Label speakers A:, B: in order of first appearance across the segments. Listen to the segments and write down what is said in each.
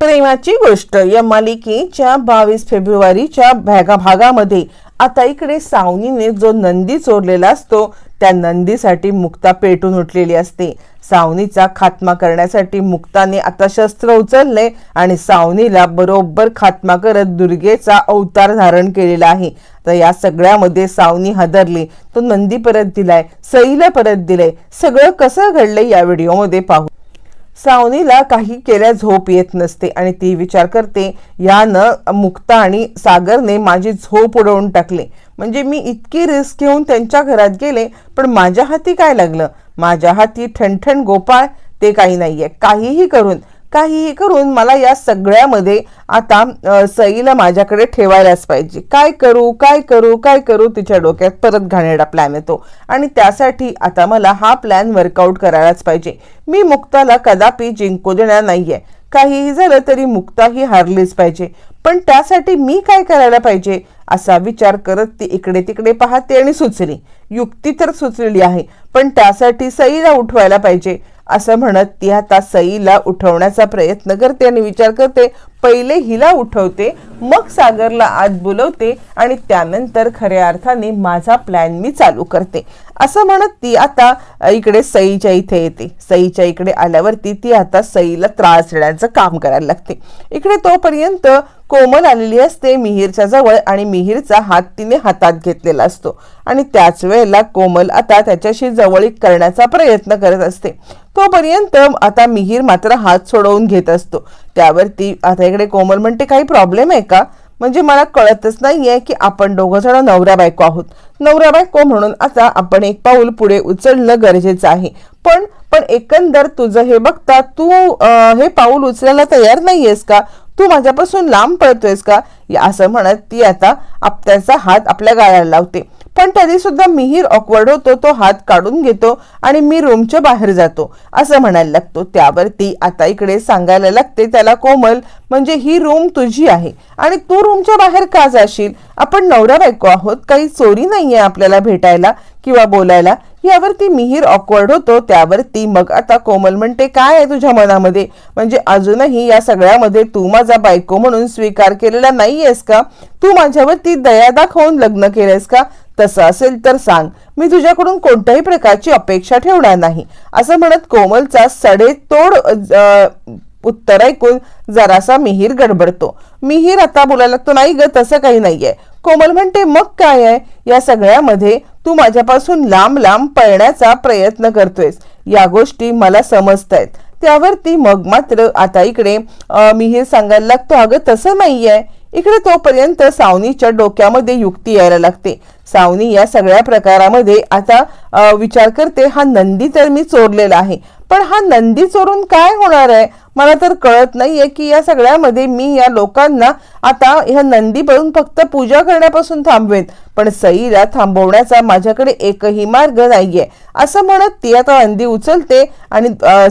A: प्रेमाची गोष्ट. या मालिकेच्या बावीस फेब्रुवारीच्या भागा भागामध्ये आता इकडे सावनीने जो नंदी चोरलेला असतो त्या नंदीसाठी मुक्ता पेटून उठलेली असते. सावनीचा खात्मा करण्यासाठी मुक्ताने आता शस्त्र उचलले आणि सावनीला बरोबर खात्मा करत दुर्गेचा अवतार धारण केलेला आहे. तर या सगळ्यामध्ये सावनी हादरली. तो नंदी परत दिलाय सईला परत दिलंय. सगळं कसं घडलंय या व्हिडिओमध्ये पाहू. सावनीला काही केल्या झोप येत नसते आणि ती विचार करते यानं मुक्ता आणि सागरने माझी झोप उडवून टाकले. म्हणजे मी इतकी रिस्क घेऊन त्यांच्या घरात गेले पण माझ्या हाती काय लागलं? माझ्या हाती ठणठण गोपाळ ते काही नाही आहे काहीही करून काहीही करून मला या सगळ्यामध्ये आता सईला माझ्याकडे ठेवायलाच पाहिजे. काय करू काय करू काय करू तिच्या डोक्यात परत घाणेरडा प्लॅन येतो. आणि त्यासाठी आता मला हा प्लॅन वर्कआउट करायलाच पाहिजे. मी मुक्ताला कदापि जिंकू देणार नाहीये. काहीही झालं तरी मुक्ता ही हारलीच पाहिजे. पण त्यासाठी मी काय करायला पाहिजे? असा विचार करत ती इकडे तिकडे पाहते आणि सुचली. युक्ती तर सुचलेली आहे. पण त्यासाठी सईला उठवायला पाहिजे. असं म्हणत ती आता सईला उठवण्याचा प्रयत्न करते आणि विचार करते पहिले हिला उठवते मग सागरला आत बोलवते आणि त्यानंतर खऱ्या अर्थाने माझा प्लॅन मी चालू करते. असं म्हणत ती आता इकडे सईच्या इथे येते. सईच्या इकडे आल्यावरती ती आता सईला त्रास देण्याचं काम करायला लागते. इकडे तोपर्यंत कोमल आलेली असते मिहीरच्या जवळ आणि मिहीरचा हात तिने हातात घेतलेला असतो. आणि त्याच वेळेला कोमल आता त्याच्याशी जवळीक करण्याचा प्रयत्न करत असते. तोपर्यंत आता मिहीर मात्र हात सोडवून घेत असतो. त्यावरती आता इकडे कोमल म्हणते काही प्रॉब्लेम आहे का? म्हणजे मला कळतच नाहीये की आपण दोघं जण नवरा बायको आहोत. नवरा बायको म्हणून आता आपण एक पाऊल पुढे उचलणं गरजेचं आहे. पण पण एकंदर तुझं हे बघता तू हे पाऊल उचलायला तयार नाहीयेस का? तू माझ्यापासून लांब पळतोयस का? या- असं म्हणत ती आता आप- त्याचा हात आपल्या गाळ्याला लावते. पण तरी सुद्धा मीही ऑकवर्ड होतो तो हात काढून घेतो आणि मी रूमच्या बाहेर जातो. असं म्हणायला लागतो. त्यावरती आता इकडे सांगायला लागते त्याला कोमल म्हणजे ही रूम तुझी आहे आणि तू रूमच्या बाहेर का जाशील? आपण नवरा बायको आहोत. काही चोरी नाहीये आपल्याला भेटायला किंवा बोलायला. यावरती मिहीर ऑकवर्ड होतो त्यावरती मग आता कोमल म्हणते काय आहे तुझ्या मनामध्ये? म्हणजे अजूनही या सगळ्यामध्ये तू माझा बायको म्हणून स्वीकार केलेला नाहीयेस का? तू माझ्यावरती दया दाखवून लग्न केलंयस का? तसं असेल तर सांग. मी तुझ्याकडून कोणत्याही प्रकारची अपेक्षा ठेवणार नाही. असं म्हणत कोमलचा सडेतोड उत्तर ऐकून जरासा मिहीर गडबडतो. मिहीर आता बोलायला लागतो नाही ग तसं काही नाहीये. कोमल म्हणते मग काय आहे? या सगळ्यामध्ये तू माझ्यापासून लांब लांब पळण्याचा प्रयत्न करतोयस. या गोष्टी मला समजत आहेत त्यावरती मग मात्र आता इकडे मी हे सांगायला लागतो अगं तसं नाहीये. इकडे तोपर्यंत सावनीच्या डोक्यामध्ये युक्ती यायला लागते. सावनी या सगळ्या प्रकारामध्ये आता विचार करते हा नंदी तर मी चोरलेला आहे. पण हा नंदी चोरून काय होणार आहे? मला तर कळत नाहीये की या सगळ्यामध्ये मी या लोकांना आता ह्या नंदी बनून फक्त पूजा करण्यापासून थांबवेन. पण सईला थांबवण्याचा माझ्याकडे एकही मार्ग नाहीये. असं म्हणत ती आता नंदी उचलते आणि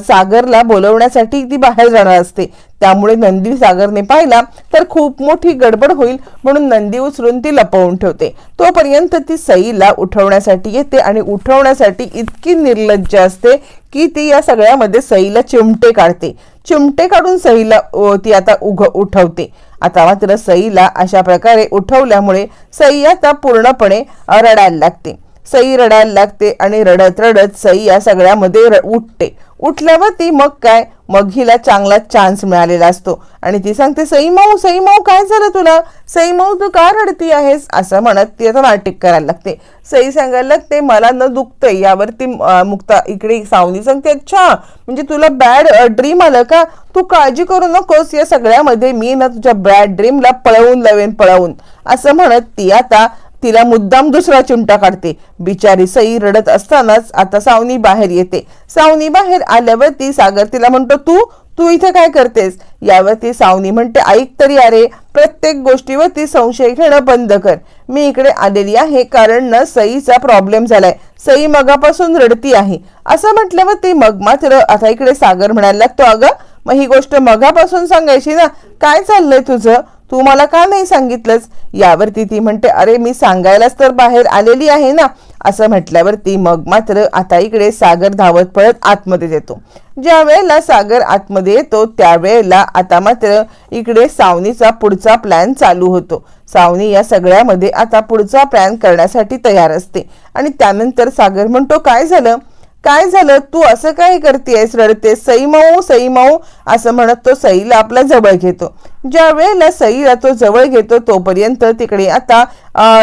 A: सागरला बोलवण्यासाठी ती बाहेर जाणार असते. त्यामुळे नंदी सागरने पाहिला तर खूप मोठी गडबड होईल म्हणून नंदी उचलून ती लपवून ठेवते. तोपर्यंत ती सईला उठवण्यासाठी येते आणि उठवण्यासाठी इतकी निर्लज्ज असते की ती या सगळ्यामध्ये सईला चिमटे काढते. चिमटे काढून सईला ती आता उघ उठवते. आता मात्र सईला अशा प्रकारे उठवल्यामुळे सई आता पूर्णपणे रडायला लागते. सई रडायला लागते आणि रडत रडत सई या सगळ्यामध्ये र- उठते. उठल्यावर ती मग काय मग हिला चांगला चान्स मिळालेला असतो. आणि ती सांगते सईमाऊ सईमाऊ काय झालं तुला? सईमाऊ तू का रडती आहेस? असं म्हणत ती आता नाटिक करायला लागते. सई सांगायला लागते मला न दुखतंय यावरती मुक्ता इकडे सावनी सांगते अच्छा म्हणजे तुला बॅड ड्रीम आलं का? तू काळजी करू नकोस या सगळ्यामध्ये मी ना तुझ्या बॅड ड्रीमला पळवून लावेन पळवून. असं म्हणत ती आता तिला मुद्दाम दुसरा चिमटा काढते. बिचारी सई रडत असतानाच आता सावनी बाहेर येते. सावनी बाहेर आल्यावर ती सागर तिला म्हणतो तू तू इथे काय करतेस? यावरती सावनी म्हणते ऐक तरी अरे प्रत्येक गोष्टीवरती संशय घेणं बंद कर. मी इकडे आलेली आहे कारण ना सईचा प्रॉब्लेम झालाय. सई मगापासून रडती आहे. असं म्हटल्यावर ती मग मात्र आता इकडे सागर म्हणायला लागतो अगं मग ही गोष्ट मगापासून सांगायची ना. काय चाललंय तुझं? तू मला का नाही सांगितलंस? यावरती ती म्हणते अरे मी सांगायलाच तर बाहेर आलेली आहे ना. असं म्हटल्यावरती मग मात्र आता इकडे सागर धावत पळत आतमध्ये येतो. ज्या वेळेला सागर आतमध्ये येतो त्यावेळेला आता मात्र इकडे सावनीचा पुढचा प्लॅन चालू होतो. सावनी या सगळ्यामध्ये आता पुढचा प्लॅन करण्यासाठी तयार असते. आणि त्यानंतर सागर म्हणतो काय झालं? काय झालं? तू असं काय करतेस रडतेस? सई माऊ सई माऊ असं म्हणत तो सईला आपला जवळ घेतो. ज्या वेळेला सईला तो जवळ घेतो तोपर्यंत तिकडे आता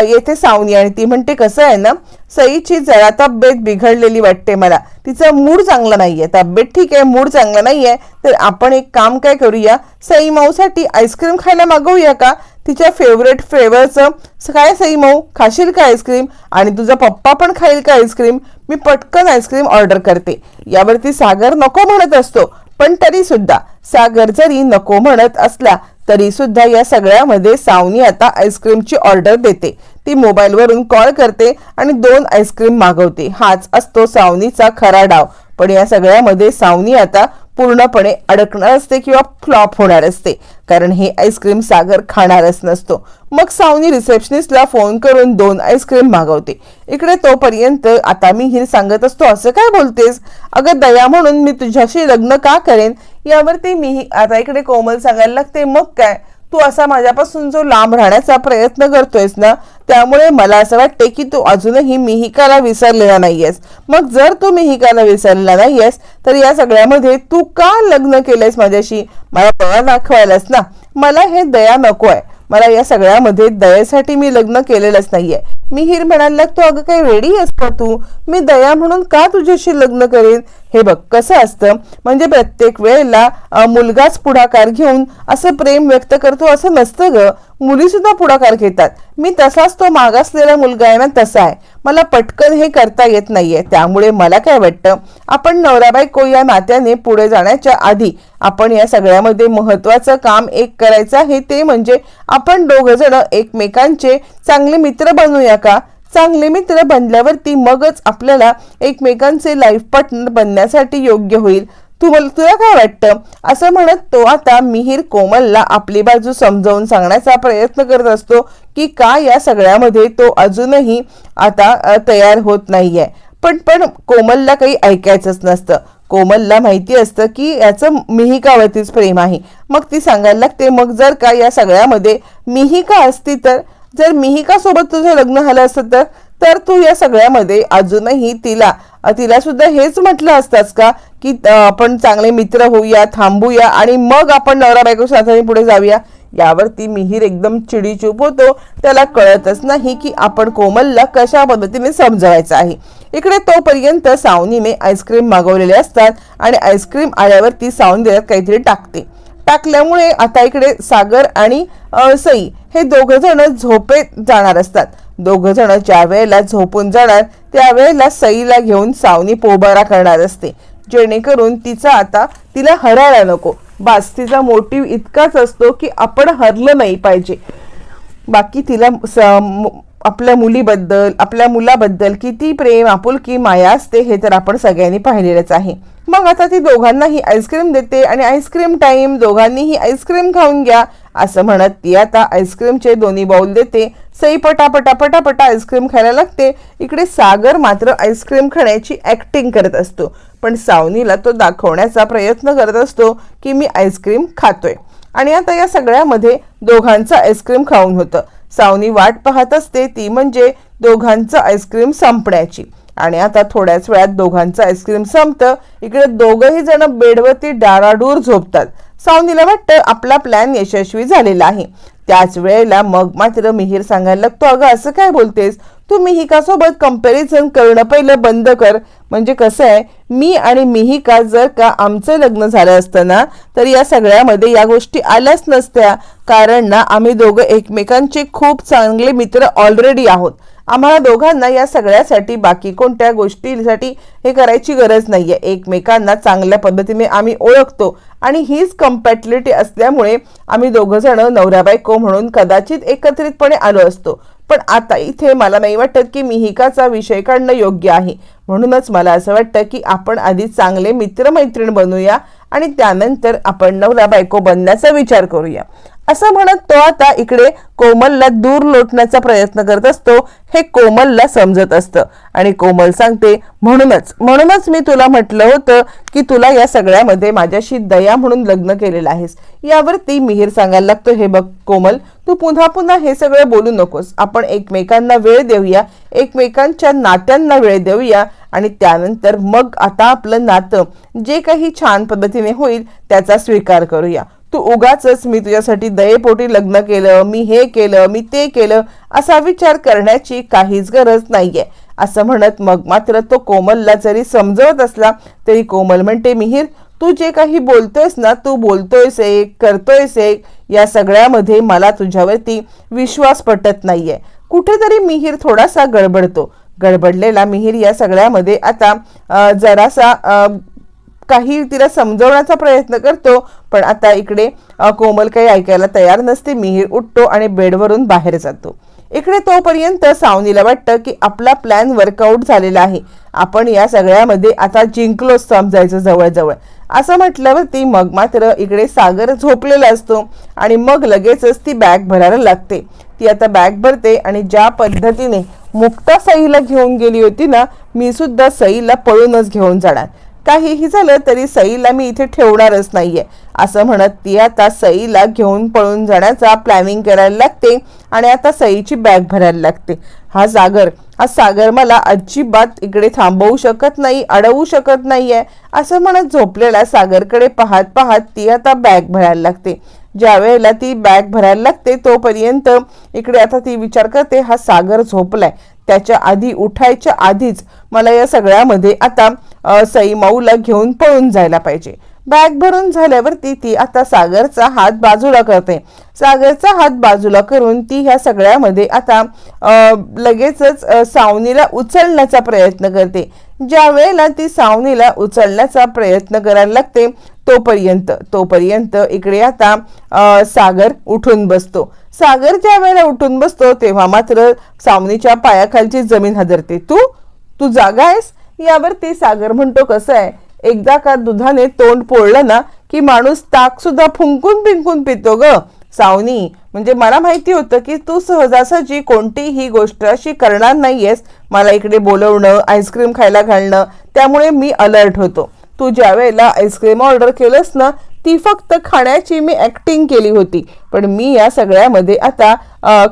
A: येथे सावनी आणि ती म्हणते कसं आहे ना? सईची जरा तब्येत बिघडलेली वाटते मला. तिचा मूड चांगला नाहीये. तब्येत ठीक आहे मूड चांगला नाहीये. तर आपण एक काम काय करूया? सई माऊसाठी आईस्क्रीम खायला मागवूया का? तिच्या फेवरेट फ्लेवरचं काय सई मऊ? खाशील का आईस्क्रीम? आणि तुझा पप्पा पण खाईल का आईस्क्रीम? मी पटकन आईस्क्रीम ऑर्डर करते. यावरती सागर नको म्हणत असतो. पण तरी सुद्धा सागर जरी नको म्हणत असला तरी सुद्धा या सगळ्यामध्ये सावनी आता आईस्क्रीमची ऑर्डर देते. ती मोबाईलवरून कॉल करते आणि दोन आईस्क्रीम मागवते. हाच असतो सावनीचा खरा डाव. पण या सगळ्यामध्ये सावनी आता पूर्णपणे अडकणार असते किंवा फ्लॉप होणार असते. कारण हे आईस्क्रीम सागर खाणारच नसतो. मग सावनी रिसेप्शनिस्टला फोन करून दोन आईस्क्रीम मागवते. इकडे तोपर्यंत आता मी हे सांगत असतो असं काय बोलतेस? अगं दया म्हणून मी तुझ्याशी लग्न का करेन? यावरती मी आता इकडे कोमल सांगायला लागते. मग काय? तू असा माझ्यापासून जो लांब राहण्याचा प्रयत्न करतोयस ना त्यामुळे मला असं वाटते की तू अजूनही मिहिकाला विसरलेला नाहीयेस. मग जर तू मिहिकाला विसरलेला नाहीयेस तर या सगळ्यामध्ये तू का लग्न केलंयस माझ्याशी? मला दया दाखवायलास ना. मला हे दया नको आहे मला या सगळ्यामध्ये दयेसाठी मी लग्न केलेलंच नाहीये. मी हिर म्हणायला लागतो अगं काही रेडी असतं तू? मी दया म्हणून का तुझ्याशी लग्न करेन? हे बघ कसं असतं म्हणजे प्रत्येक वेळेला मुलगाच पुढाकार घेऊन असं प्रेम व्यक्त करतो असं नसतं ग. मुली सुद्धा पुढाकार घेतात. मी तसाच तो मागासलेला मुलगा आहे ना तसा आहे. मला पटकन हे करता येत नाहीये. त्यामुळे मला काय वाटतं? आपण नवरा बायको या नात्याने पुढे जाण्याच्या आधी आपण या सगळ्यामध्ये महत्वाचं काम एक करायचं आहे ते म्हणजे आपण दोघ जण एकमेकांचे चांगले मित्र बनूया का? चांगले मित्र बनल्यावरती मगच आपल्याला एकमेकांचे लाईफ पार्टनर बनण्यासाठी योग्य होईल. तुम्हाला तुला काय वाटतं? असं म्हणत तो आता मिहीर कोमलला आपली बाजू समजावून सांगण्याचा प्रयत्न करत असतो की का या सगळ्यामध्ये तो अजूनही आता तयार होत नाहीये. पण पण कोमलला काही ऐकायचंच नसतं. कोमलला माहिती असतं की याचं मिहिकावरतीच प्रेम आहे. मग ती सांगायला लागते मग जर का या सगळ्यामध्ये मिहिका असती तर जर मिहिकासोबत तुझं लग्न झालं असतं तर तर तू या सगळ्यामध्ये अजूनही तिला तिला सुद्धा हेच म्हटलं असतास का की आपण चांगले मित्र होऊया थांबूया आणि मग आपण नवरा बायको साथाने पुढे जाऊया. यावरती मिहीर एकदम चिडीचूप होतो. त्याला कळतच नाही की आपण कोमलला कशा पद्धतीने समजवायचं आहे. इकडे तोपर्यंत सावनीने आईस्क्रीम मागवलेले असतात आणि आईस्क्रीम आल्यावरती सावनी देण्यात काहीतरी टाकते. टाकल्यामुळे आता इकडे सागर आणि सई हे दोघ जण झोपेत जाणार असतात. दोघं जण ज्या वेळेला झोपून जाणार त्यावेळेला सईला घेऊन सावनी पोबारा करणार असते. जेणेकरून तिचा आता तिला हरायला नको. बास तिचा मोटिव्ह इतकाच असतो की आपण हरलं नाही पाहिजे. बाकी तिला स- आपल्या मुलीबद्दल आपल्या मुलाबद्दल किती प्रेम आपुलकी माया असते हे तर आपण सगळ्यांनी पाहिलेलंच आहे. मग आता ती दोघांनाही आईस्क्रीम देते आणि आईस्क्रीम टाईम दोघांनीही आईस्क्रीम खाऊन घ्या असं म्हणत ती आता आईस्क्रीमचे दोन्ही बाऊल देते. सई पटापटा पटापटा आईस्क्रीम खायला लागते. इकडे सागर मात्र आईस्क्रीम खाण्याची ॲक्टिंग करत असतो. पण सावनीला तो दाखवण्याचा प्रयत्न करत असतो की मी आईस्क्रीम खातोय. आणि आता या सगळ्यामध्ये दोघांचं आईस्क्रीम खाऊन होतं. सावनी वाट पाहत असते ती म्हणजे दोघांचं आईस्क्रीम संपण्याची. आणि आता थोड्याच वेळात दोघांचं आईस्क्रीम संपतं. इकडे दोघही जण बेडवरती डाराडूर झोपतात. सावनीला वाटतं आपला प्लॅन यशस्वी झालेला आहे. त्याच वेळेला मग मात्र मिहीर सांगायला लागतो अगं असं काय बोलतेस? तू मिहिकासोबत कंपॅरिझन करणं पहिलं बंद कर. म्हणजे कसं आहे मी आणि मिहिका जर का आमचं लग्न झालं असतं ना तर या सगळ्यामध्ये या गोष्टी आल्याच नसत्या. कारण ना आम्ही दोघं एकमेकांचे खूप चांगले मित्र ऑलरेडी आहोत. आम्हाला दोघांना या सगळ्यासाठी बाकी कोणत्या गोष्टीसाठी हे करायची गरज नाही आहे एकमेकांना चांगल्या पद्धतीने आम्ही ओळखतो. आणि हीच कम्पॅटिलिटी असल्यामुळे आम्ही दोघंजणं नवरा बायको म्हणून कदाचित एकत्रितपणे आलो असतो. पण आता इथे मला नाही वाटत की मिहिकाचा विषय काढणं योग्य आहे. म्हणूनच मला असं वाटतं की आपण आधी चांगले मित्रमैत्रीण बनूया आणि त्यानंतर आपण नवरा बायको बनण्याचा विचार करूया. असं म्हणत तो आता इकडे कोमलला दूर लोटण्याचा प्रयत्न करत असतो. हे कोमलला समजत असतं. आणि कोमल सांगते म्हणूनच म्हणूनच मी तुला म्हटलं होतं की तुला या सगळ्यामध्ये माझ्याशी दया म्हणून लग्न केलेलं आहेस. यावरती मिहीर सांगायला लागतो हे बघ कोमल तू पुन्हा पुन्हा हे सगळं बोलू नकोस. आपण एकमेकांना वेळ देऊया एकमेकांच्या नात्यांना वेळ देऊया आणि त्यानंतर मग आता आपलं नातं जे काही छान पद्धतीने होईल त्याचा स्वीकार करूया. तू उगाच मी तुझ्यासाठी दयेपोटी लग्न केलं मी हे केलं मी ते केलं असा विचार करण्याची काहीच गरज नाहीये. असं म्हणत मग मात्र तो कोमलला जरी समजवत असला तरी कोमल म्हणते मिहीर तू जे काही बोलतोयस ना तू बोलतोयस एक करतोयस एक या सगळ्यामध्ये मला तुझ्यावरती विश्वास पटत नाहीये. कुठेतरी मिहीर थोडासा गडबडतो. गडबडलेला मिहीर या सगळ्यामध्ये आता जरासा काही तिला समजवण्याचा प्रयत्न करतो पण आता इकडे कोमल काही ऐकायला तयार नसते. मिहीर उठतो आणि बेडवरून बाहेर जातो. इकडे तोपर्यंत सावनीला वाटतं की आपला प्लॅन वर्कआउट झालेला आहे. आपण या सगळ्यामध्ये आता जिंकलोच समजायचं जवळजवळ. असं म्हटल्यावरती मग मात्र इकडे सागर झोपलेला असतो आणि मग लगेचच ती बॅग भरायला लागते. ती आता बॅग भरते आणि ज्या पद्धतीने मुक्ता सईला घेऊन गेली होती ना मी सुद्धा सईला पळूनच घेऊन जाणार. काहीही झालं तरी सईला मी इथे ठेवणारच नाहीये. असं म्हणत ती आता सईला घेऊन पळून जाण्याचा प्लॅनिंग करायला लागते आणि आता सईची बॅग भरायला लागते. हा सागर हा सागर मला अजिबात इकडे थांबवू शकत नाही अडवू शकत नाहीये. असं म्हणत झोपलेल्या सागरकडे पाहत पाहत ती आता बॅग भरायला लागते. ज्या वेळेला ती बॅग भरायला लागते तोपर्यंत इकडे आता ती विचार करते हा सागर झोपलाय. त्याच्या आधी उठायच्या आधीच मला या सगळ्यामध्ये आता सई माऊला घेऊन पळून जायला पाहिजे. बॅग भरून झाल्यावरती ती आता सागरचा हात बाजूला करते. सागरचा हात बाजूला करून ती ह्या सगळ्यामध्ये आता लगेचच सावनीला उचलण्याचा प्रयत्न करते. ज्या वेळेला ती सावनीला उचलण्याचा प्रयत्न करायला लागते तोपर्यंत तोपर्यंत इकडे आता सागर उठून बसतो. सागर ज्या वेळेला उठून बसतो तेव्हा मात्र सावनीच्या पायाखालची जमीन हादरते. तू? तू जागा आहेस? यावरती सागर म्हणतो कसं आहे? एकदा का दुधाने तोंड पोळलं ना की माणूस ताक सुद्धा फुंकून पिंकून पितो ग. सावनी म्हणजे मला माहिती होतं की तू सहजासहजी कोणतीही गोष्ट अशी करणार नाहीयेस. मला इकडे बोलवणं आईस्क्रीम खायला घालणं त्यामुळे मी अलर्ट होतो. तू ज्या वेळेला आईस्क्रीम ऑर्डर केलंस ना ती फक्त खाण्याची मी ॲक्टिंग केली होती. पण मी या सगळ्यामध्ये आता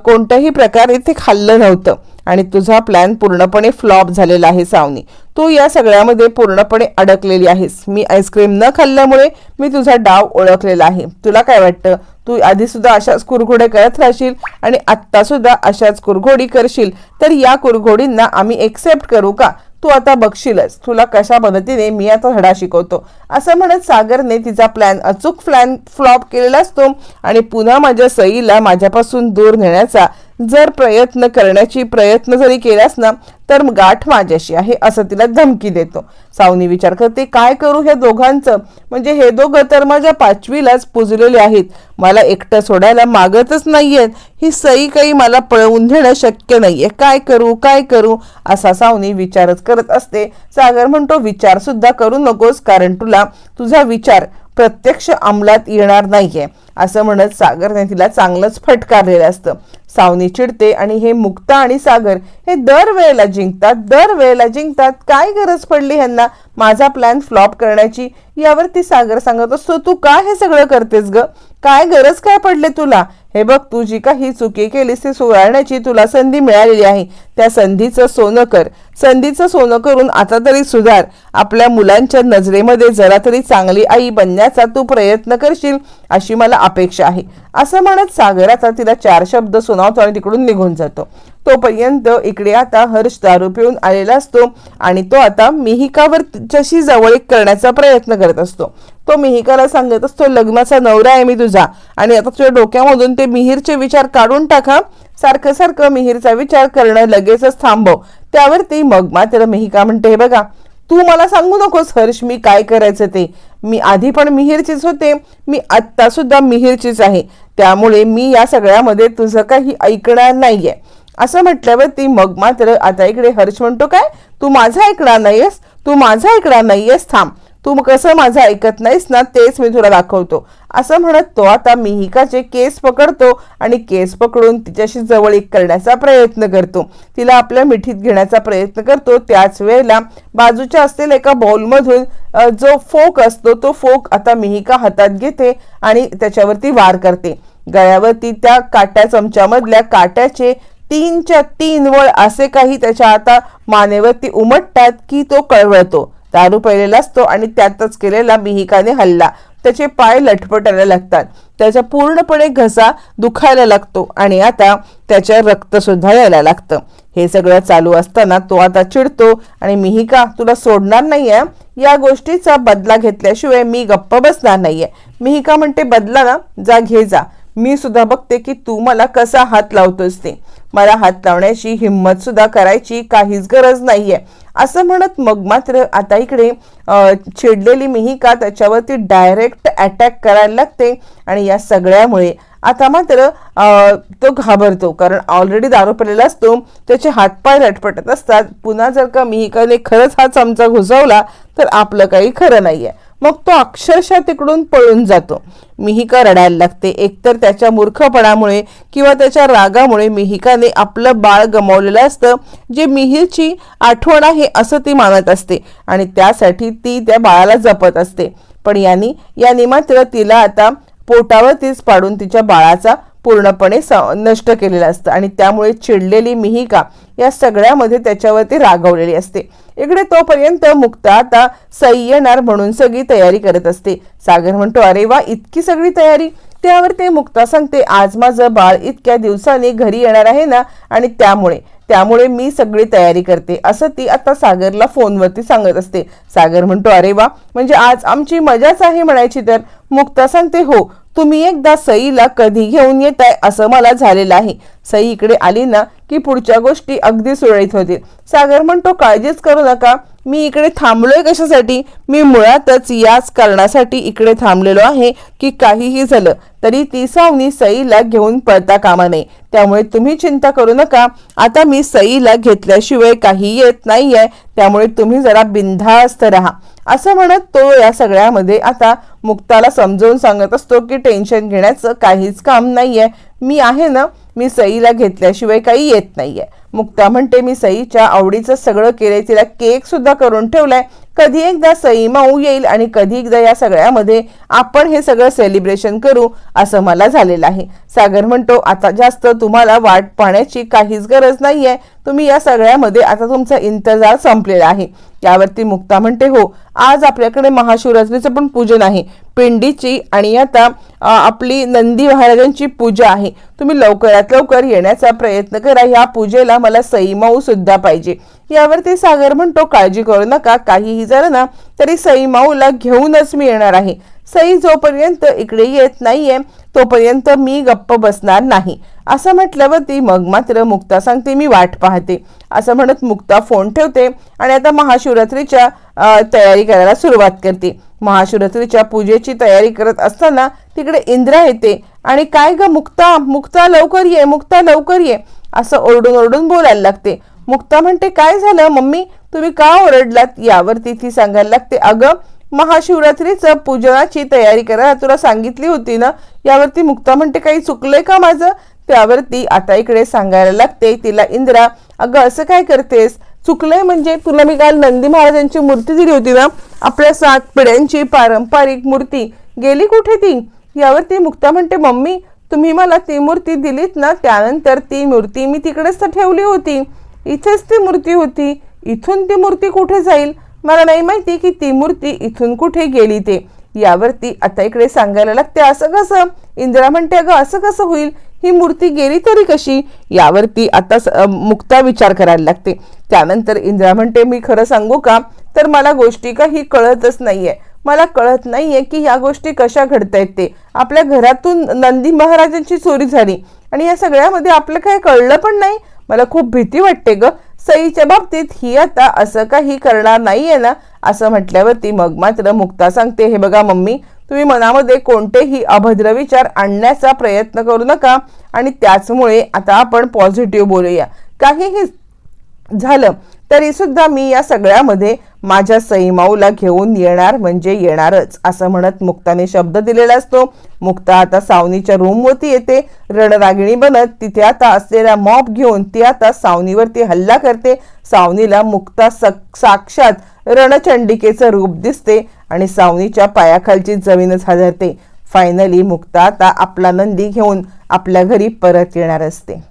A: कोणत्याही प्रकारे ते खाल्लं नव्हतं. आणि तुझा प्लॅन पूर्णपणे फ्लॉप झालेला आहे सावनी. तू या सगळ्यामध्ये पूर्णपणे अडकलेली आहेस. मी आईस्क्रीम न खाल्ल्यामुळे मी तुझा डाव ओळखलेला आहे. तुला काय वाटतं? तू आधीसुद्धा अशाच कुरघोड्या करत राहशील आणि आत्तासुद्धा अशाच कुरघोडी करशील. तर या कुरघोडींना आम्ही एक्सेप्ट करू का? तू आता बघशीलच. तुला कशा मदतीने मी आता धडा शिकवतो. असं म्हणत सागरने तिचा प्लॅन अचूक प्लॅन फ्लॉप केलेला असतो आणि पुन्हा माझ्या सईला माझ्यापासून दूर नेण्याचा जर प्रयत्न करण्याची प्रयत्न जरी केलास ना तर गाठ माझ्याशी आहे असं तिला धमकी देतो. सावनी विचार करते काय करू हे दोघांचं? म्हणजे हे दोघं तर माझ्या पाचवीलाच पुजलेले आहेत. मला एकटं सोडायला मागतच नाहीयेत. ही सई काही मला पळवून घेणं शक्य नाहीये. काय करू काय करू? असा सावनी विचारच करत असते. सागर म्हणतो विचार सुद्धा करू नकोस कारण तुला तुझा विचार प्रत्यक्ष अंमलात येणार नाहीये असं म्हणत सागरने तिला चांगलंच फटकारलेलं असतं. सावनी चिडते आणि हे मुक्ता आणि सागर हे दरवेळेला जिंकतात दरवेळेला जिंकतात. काय गरज पडली ह्यांना? माझा प्लॅन फ्लॉप करण्याची? यावरती सागर सांगत असतो तू का हे सगळं करतेस ग? काय गरज काय पडले तुला? हे बघ तू जी काही चुकी केलीस ती सुधारण्याची तुला संधी मिळालेली आहे. त्या संधीचं सोनं कर. संधीचं सोनं करून आता तरी सुधार. आपल्या मुलांच्या नजरेमध्ये जरा तरी चांगली आई बनण्याचा तू प्रयत्न करशील अशी मला अपेक्षा आहे. असं म्हणत सागर आता तिला चार शब्द सुनावतो आणि तिकडून निघून जातो. तोपर्यंत इकडे आता हर्ष दारू पिऊन आलेला असतो आणि तो आता मिहिकावर तिच्याशी जवळीक करण्याचा प्रयत्न करत असतो. तो मिहिकाला सांगत असतो लग्नाचा नवरा आहे मी तुझा. आणि आता तुझ्या डोक्यामधून ते मिहीरचे विचार काढून टाका. सारखं सारखं मिहीरचा विचार करणं लगेचच थांबव. त्यावरती मग मात्र मिहिका म्हणते हे बघा तू मला सांगू नकोस हर्ष मी काय करायचं ते? मी आधी पण मिहीरचीच होते. मी आत्ता सुद्धा मिहीरचीच आहे. त्यामुळे मी या सगळ्यामध्ये तुझं काही ऐकणार नाहीये. असं म्हटल्यावर ती मग मात्र आता इकडे हर्ष म्हणतो काय? तू माझा ऐकणार नाहीयेस. तू माझा ऐकणार नाहीयेस. थांब. तू कसं माझं ऐकत नाहीस ना तेच मी तुला दाखवतो. असं म्हणत तो आता मिहिकाचे केस पकडतो आणि केस पकडून तिच्याशी जवळीक करण्याचा प्रयत्न करतो. तिला आपल्या मिठीत घेण्याचा प्रयत्न करतो. त्याच वेळेला बाजूच्या असलेल्या एका बॉलमधून जो फोक असतो तो फोक आता मिहिका हातात घेते आणि त्याच्यावरती वार करते. गळ्यावरती त्या काट्या चमच्यामधल्या काट्याचे तीनच्या तीन वळ असे काही त्याच्या आता मानेवरती उमटतात की तो कळवळतो. दारू पहिलेला असतो आणि त्यातच केलेला मिहिकाने हल्ला. त्याचे पाय लटपटायला लागतात. त्याचा पूर्णपणे घसा दुखायला लागतो आणि आता त्याच्या रक्तसुद्धा यायला लागतं. हे सगळं चालू असताना तो आता चिडतो आणि मिहिका तुला सोडणार नाहीये? या गोष्टीचा बदला घेतल्याशिवाय मी गप्प बसणार नाहीये. मिहिका म्हणते बदला ना जा घे जा. मी सुद्धा बघते की तू मला कसा हात लावतोस ते. मला हात लावण्याची हिंमत सुद्धा करायची काहीच गरज नाहीये. असं म्हणत मग मात्र आता इकडे अं, चिडलेली मिहिका त्याच्यावरती डायरेक्ट अटॅक करायला लागते आणि या सगळ्यामुळे आता मात्र तो घाबरतो. कारण ऑलरेडी दारू पडलेला असतो त्याचे हातपाय लटपटत असतात पुन्हा जर का मिहिकाने खरंच हा चमचा घुसवला तर आपलं काही खरं नाही आहे मग तो अक्षरशः तिकडून पळून जातो. मिहिका रडायला लागते. एकतर त्याच्या मूर्खपणामुळे किंवा त्याच्या रागामुळे मिहिकाने आपलं बाळ गमावलेलं असतं जे मिहिरची आठवण आहे असं ती मानत असते आणि त्यासाठी ती त्या बाळाला जपत असते. पण यांनी यांनी मात्र तिला आता पोटावरतीच पाडून तिच्या बाळाचा पूर्णपणे नष्ट केलेलं असतं आणि त्यामुळे चिडलेली मिहिका या सगळ्यामध्ये त्याच्यावरती रागवलेली असते. इकडे तोपर्यंत मुक्ता आता सई येणार म्हणून सगळी तयारी करत असते. सागर म्हणतो अरे वा इतकी सगळी तयारी. त्यावर ते मुक्ता सांगते आज माझं बाळ इतक्या दिवसांनी घरी येणार आहे ना आणि त्यामुळे त्यामुळे मी सगळी तयारी करते. असं ती आता सागरला फोनवरती सांगत असते. सागर म्हणतो अरे वा म्हणजे आज आमची मजाच आहे म्हणायची तर. मुक्ता सांगते हो तुम्ही एकदा सईला कधी घेऊन येताय असं मला झालेलं आहे. सई इकडे आली ना की पुढच्या गोष्टी अगदी सुरळीत होतील. सागर म्हणतो काळजीच करू नका. मी इकडे थांबलोय कशासाठी? मी मुळातच याच कारणासाठी इकडे थांबलेलो आहे की काहीही झालं. तरी ती सावनी सईला घेऊन पळता कामा नये. त्यामुळे तुम्ही चिंता करू नका. आता मी सईला घेतल्याशिवाय काही येत नाहीये. त्यामुळे तुम्ही जरा बिनधास्त राहा. असं म्हणत तो या सगळ्यामध्ये आता मुक्ताला समजावून सांगत असतो की टेन्शन घेण्याचं काहीच काम नाही आहे मी आहे ना मी सईला घेतल्याशिवाय काही येत नाही आहे मुक्ता म्हणते मी सईच्या आवडीचं सगळं केलंय तिला केक सुद्धा करून ठेवलाय. कधी एकदा सई माऊ येईल आणि कधी एकदा या सगळ्यामध्ये आपण हे सगळं सेलिब्रेशन करू असं मला झालेलं आहे. सागर म्हणतो आता जास्त तुम्हाला वाट पाहण्याची काहीच गरज नाहीये. तुम्ही या सगळ्यामध्ये आता तुमचा इंतजार संपलेला आहे. यावरती मुक्ता म्हणते हो आज आपल्याकडे महाशिवरात्रीचं पण पूजन आहे. पिंडीची आणि आता आपली नंदी महाराजांची पूजा आहे. तुम्ही लवकरात लवकर येण्याचा प्रयत्न करा. या पूजेला मला सईमाऊ सुद्धा पाहिजे. यावरती सागर म्हणतो काळजी करू नका. काहीही जर ना तरी सईमाऊला घेऊनच मी येणार आहे. सई जोपर्यंत इकडे येत नाहीये तोपर्यंत मी गप्प बसणार नाही. असं म्हटल्यावरती मग मात्र मुक्ता सांगते मी वाट पाहते. असं म्हणत मुक्ता फोन ठेवते आणि आता महाशिवरात्रीच्या तयारी करायला सुरुवात करते. महाशिवरात्रीच्या पूजेची तयारी करत असताना तिकडे इंद्रा येते आणि काय ग मुक्ता? मुक्ता लवकर ये मुक्ता लवकर ये. असं ओरडून ओरडून बोलायला लागते. मुक्ता म्हणते काय झालं मम्मी? तुम्ही का ओरडलात? यावरती ती सांगायला लागते. अगं महाशिवरात्रीचं पूजनाची तयारी करायला तुला सांगितली होती ना? यावरती मुक्ता म्हणते काही चुकलंय का माझं? त्यावरती आता इकडे सांगायला लागते. तिला इंद्रा अगं असं काय करतेस? चुकलंय म्हणजे तुला मी काल नंदी महाराजांची मूर्ती दिली होती ना? आपल्या सात पिढ्यांची पारंपरिक मूर्ती. गेली कुठे ती? यावरती मुक्ता म्हणते मम्मी तुम्ही मला ती मूर्ती दिलीत ना? त्यानंतर ती मूर्ती मी तिकडेच तर ठेवली होती. इथेच ती मूर्ती होती. इथून ती मूर्ती कुठे जाईल? मला नाही माहिती की ती मूर्ती इथून कुठे गेली ते. यावरती आता इकडे सांगायला लागते असं कसं? इंदिरा म्हणते अगं असं कसं होईल? ही मूर्ती गेली तरी कशी? यावरती आता स- मुक्ता विचार करायला लागते. त्यानंतर इंदिरा म्हणते मी खरं सांगू का? तर मला गोष्टी काही कळतच नाहीये. मला कळत नाहीये की ह्या गोष्टी कशा घडतायत ते. आपल्या घरातून नंदी महाराजांची चोरी झाली आणि या सगळ्यामध्ये आपलं काय कळलं पण नाही? मला खूप भीती वाटते ग. सईच्या बाबतीत ही आता असं काही करणार नाहीये ना असं म्हटल्यावरती मग मात्र मुक्ता सांगते हे बघा मम्मी तुम्ही मनामध्ये कोणतेही अभद्र विचार आणण्याचा प्रयत्न करू नका आणि त्याचमुळे आता आपण पॉझिटिव्ह बोलूया. काहीही झालं तरी सुद्धा मी या सगळ्यामध्ये माझ्या सईमाऊला घेऊन येणार म्हणजे येणारच असं म्हणत मुक्ताने शब्द दिलेला असतो. मुक्ता आता सावनीच्या रूमवरती येते. रणरागिणी बनत तिथे आता असलेला मॉब घेऊन ती आता सावनीवरती हल्ला करते. सावनीला मुक्ता सक- साक्षात रणचंडिकेचं रूप दिसते आणि सावनीच्या पायाखालची जमीनच हादरते. फायनली मुक्ता आता आपला नंदी घेऊन आपल्या घरी परत येणार असते.